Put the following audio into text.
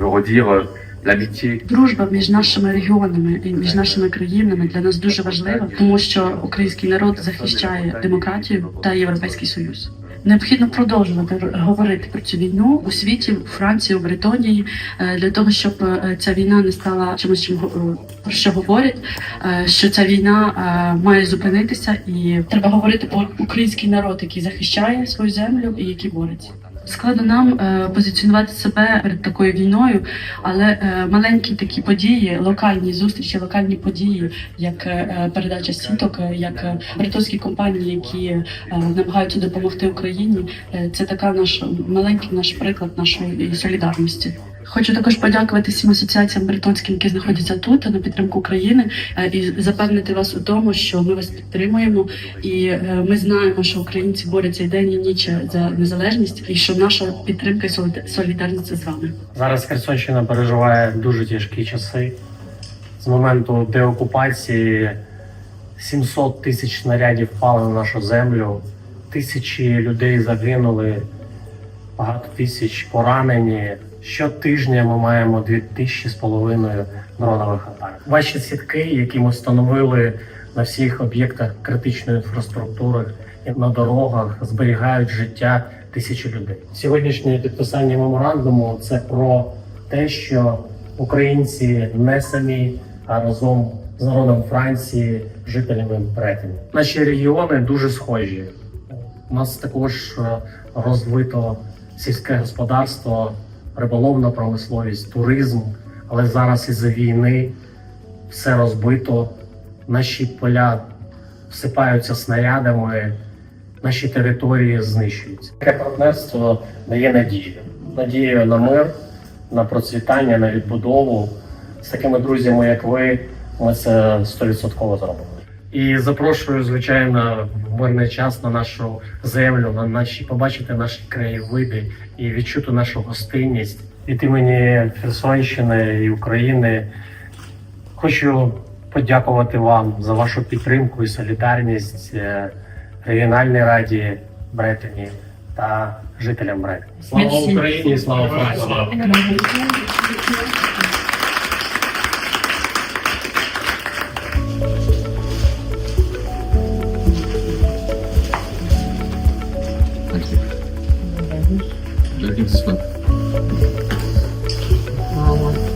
Je veux l'amitié Дружба між нашими регіонами і між нашими країнами для нас дуже важлива, тому що український народ захищає демократію та європейський союз. Необхідно продовжувати говорити про цю війну у світі, у Франції, у Британії, е, для того, щоб е, ця війна не стала чимось, чим е, про що говорять, е, що ця війна е, має зупинитися, і треба говорити про український народ, який захищає свою землю і який бореться. Складно нам е, позиціонувати себе перед такою війною, але е, маленькі такі події, локальні зустрічі, локальні події, як е, передача сіток, як британські компанії, які намагаються допомогти Україні, це така наш маленький наш приклад нашої солідарності. Хочу також подякувати всім асоціаціям британським, які знаходяться тут на підтримку України, е, і запевнити вас у тому, що ми вас підтримуємо, і е, ми знаємо, що українці борються і день і ніч за незалежність, і що наша підтримка і солідарність з вами. Зараз Херсонщина переживає дуже тяжкі часи. З моменту деокупації 700 тисяч снарядів впали на нашу землю, тисячі людей загинули, багато тисяч поранені. Щотижня ми маємо 2000 з половиною дронових атак. Ваші сітки, які ми встановили на всіх об'єктах критичної інфраструктури і на дорогах, зберігають життя тисячі людей. Сьогоднішнє підписання меморандуму це про те, що українці не самі, а разом з народом Франції, жителями Бретені. Наші регіони дуже схожі. У нас також е, розвито сільське господарство, риболовна промисловість, туризм. Але зараз із-за війни все розбито. Наші поля всипаються снарядами, наші території знищуються. Таке партнерство дає надію. Надію на мир, на процвітання, на відбудову. З такими друзями, як ви, ми це 100% зробимо. І запрошую, звичайно, в мирний час на нашу землю, на наші побачити наші краєвиди і відчути нашу гостинність від імені Херсонщини і України. Хочу подякувати вам за вашу підтримку і солідарність е, регіональній раді Бретені та жителям Бретені. Слава. Україні! Слава Франції! Jackie Swan. Calma.